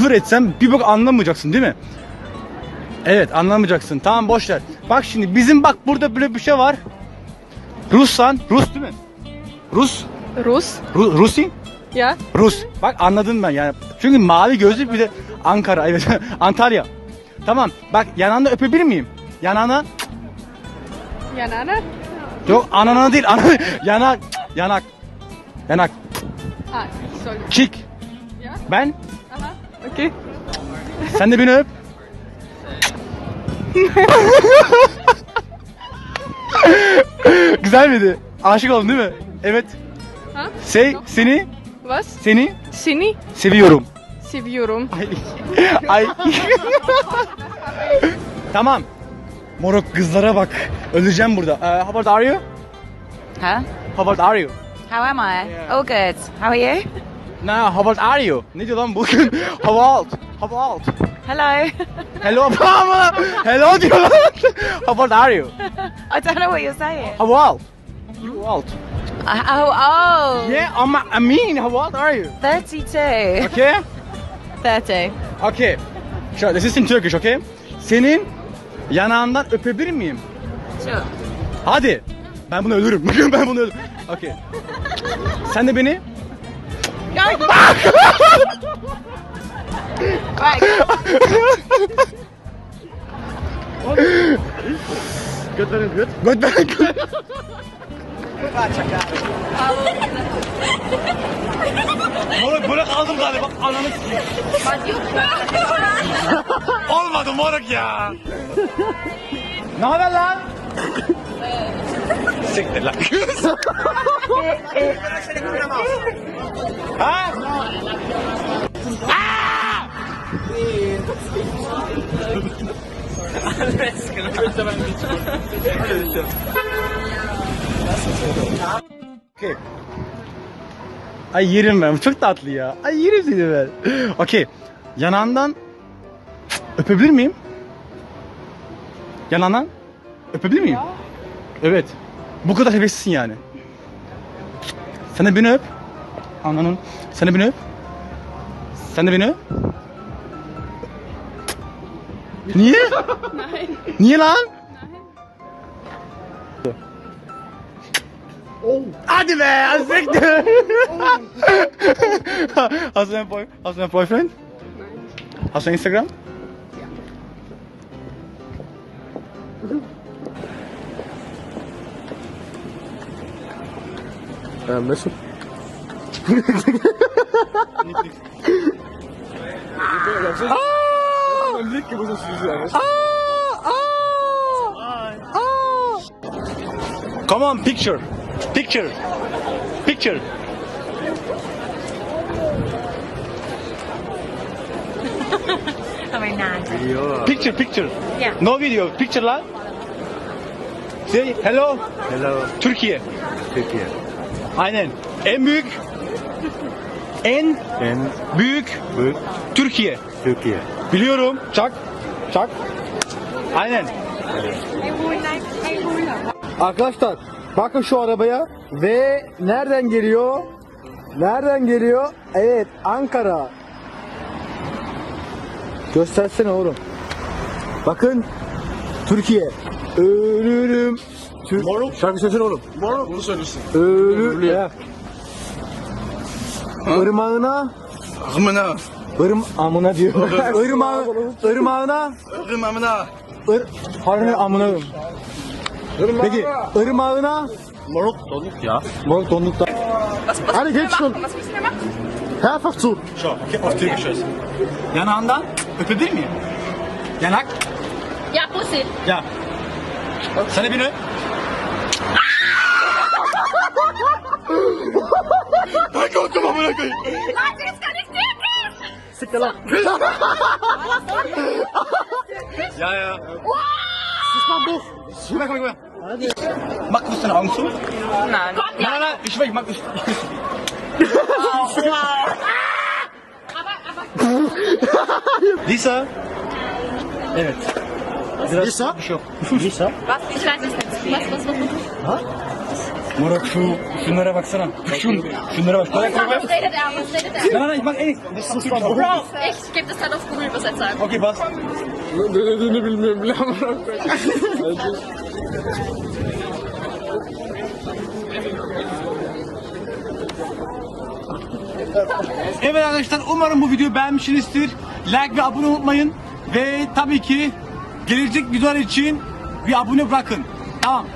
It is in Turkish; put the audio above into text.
küfür etsem bir bok anlamayacaksın değil mi? Evet anlamayacaksın. Tamam boş ver. Bak şimdi bizim bak burada böyle bir şey var. Russan, Rus değil mi? Rus, Rus. Ru, Rusi, Ja. Rus. Bak anladın ben yani. Çünkü mavi gözlü bir de Ankara evet Antalya. Tamam bak yanağında öpebilir miyim? Yanağına Yanana. yok anana değil ana yanak yanak yanak sorry. çik. Ya. Ben Okay. sen de beni öp. Güzel miydi? Aşık oldun değil mi? Evet. Ha? Say seni Was? seni Seni seviyorum. seviyorum. Ay. Ay. tamam. Moruk kızlara bak. Öleceğim burada. Uh, how about are you? Huh? How about are you? How am I? Yeah. All good. How are you? No, how about are you? Ne diyor lan bu? how old? How old? Hello. Hello ama hello diyor lan. How about are you? I don't know what you're saying. How old? You old. Uh, oh, oh. Yeah, ama I mean how old are you? 32. Okay? 30. Okay. Sure, this is in Turkish, okay? Senin yanağından öpebilir miyim? Sure. Hadi. Ben bunu ölürüm. ben bunu ölürüm. Okay. Sen de beni Right. Göt verin göt. Göt verin göt. Moruk böyle kaldım galiba. Ananı sikeyim. Olmadı moruk ya. ne haber lan? Siktir lan. Ha? Okey. Ay yerim ben. Çok tatlı ya. Ay yerim seni ben. Okey. Yanağından öpebilir miyim? Yanağından öpebilir miyim? Evet. Bu kadar heveslisin yani. Sen de beni öp. Ananın. Sen de beni öp. Sen de beni öp. Niye? Nein. Niye lan? Hadi be, azıktı. Hast du einen Boy, hast du einen Boyfriend? Hast du Instagram? Äh, Mesut. Come on, picture. Picture. Picture. Picture, picture. Yeah. No video, picture lan. Say hello, Hello. Türkiye. Türkiye. Aynen. En büyük en En büyük büyük Türkiye. Türkiye. Biliyorum. Çak. Çak. Aynen. Arkadaşlar bakın şu arabaya ve nereden geliyor? Nereden geliyor? Evet Ankara. Göstersene oğlum. Bakın Türkiye. Ölürüm. Tür Moruk. Şarkı söylesene oğlum. Moruk. Bunu söylesin. Ölür. Ya. Irmağına. Amına. Irm amına diyor. Irmağı, ırmağına. Amına. Ir, harbi amına. Peki ırmağına. Moruk donuk ya. Moruk dondukta. Hadi geç şun. Einfach zu. Şu, okay, auf Türkisch ist. Yanağından öpebilir miyim? Yanak. Ja, Pussy. Ya. De beni öp. Korktum amına koyayım. Siktir lan. Ja, ja. Komm her, komm her, komm her. Mach kurz deine Augen zu. Nein. Nein, nein, nein, ich will, ich mach ich. Lisa. Evet. Biraz Lisa? Bir şey yok. Lisa. Was? Ich weiß nicht. Was, was, was? Moruk şu şunlara baksana. Şun, şunlara bak. Bak. Was redet er? Was redet er? Lan lan bak en. Bro, ich gebe das dann auf Google Übersetzer. Okey bas. Ne dediğini bilmiyorum bile ama. Evet arkadaşlar umarım bu videoyu beğenmişsinizdir. Like ve abone unutmayın. Ve tabii ki gelecek videolar için bir abone bırakın. Tamam.